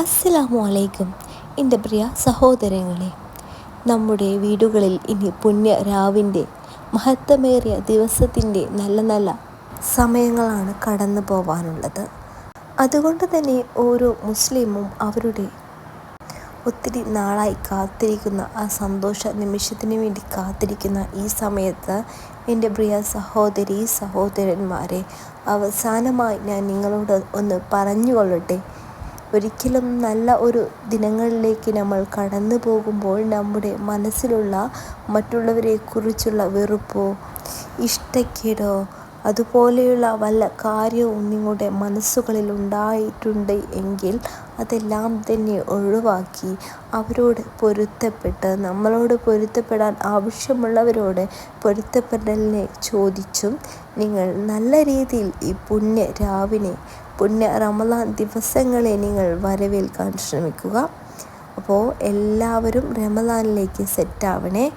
അസ്സലാമു അലൈക്കും എന്റെ പ്രിയ സഹോദരങ്ങളെ നമ്മുടെ വീടുകളിൽ ഇനി പുണ്യ രാവിന്റെ മഹത്വമേറിയ ദിവസത്തിന്റെ നല്ല നല്ല സമയങ്ങളാണ് കടന്നു പോവാനുള്ളത്. അതുകൊണ്ട് തന്നെ ഓരോ മുസ്ലിമും അവരുടെ ഒത്തിരി നാളായി കാത്തിരിക്കുന്ന ആ സന്തോഷ നിമിഷത്തിന് വേണ്ടി കാത്തിരിക്കുന്ന ഈ സമയത്ത് എന്റെ പ്രിയ സഹോദരി സഹോദരന്മാരെ അവസാനമായി ഞാൻ നിങ്ങളോട് ഒന്ന് പറഞ്ഞുകൊള്ളട്ടെ. ഒരിക്കലും നല്ല ഒരു ദിനങ്ങളിലേക്ക് നമ്മൾ കടന്നു പോകുമ്പോൾ നമ്മുടെ മനസ്സിലുള്ള മറ്റുള്ളവരെക്കുറിച്ചുള്ള വെറുപ്പോ ഇഷ്ടക്കേടോ അതുപോലെയുള്ള വല്ല കാര്യവും നിങ്ങളുടെ മനസ്സുകളിൽ ഉണ്ടായിട്ടുണ്ട് എങ്കിൽ അതെല്ലാം തന്നെ ഒഴിവാക്കി അവരോട് പൊരുത്തപ്പെട്ട് നമ്മളോട് പൊരുത്തപ്പെടാൻ ആവശ്യമുള്ളവരോട് പൊരുത്തപ്പെടലിനെ ചോദിച്ചും നിങ്ങൾ നല്ല രീതിയിൽ ഈ പുണ്യ രാവിനെ പുണ്യ റമലാൻ ദിവസങ്ങളെ നിങ്ങൾ വരവേൽക്കാൻ ശ്രമിക്കുക. അപ്പോൾ എല്ലാവരും റമലാനിലേക്ക് സെറ്റാവണേ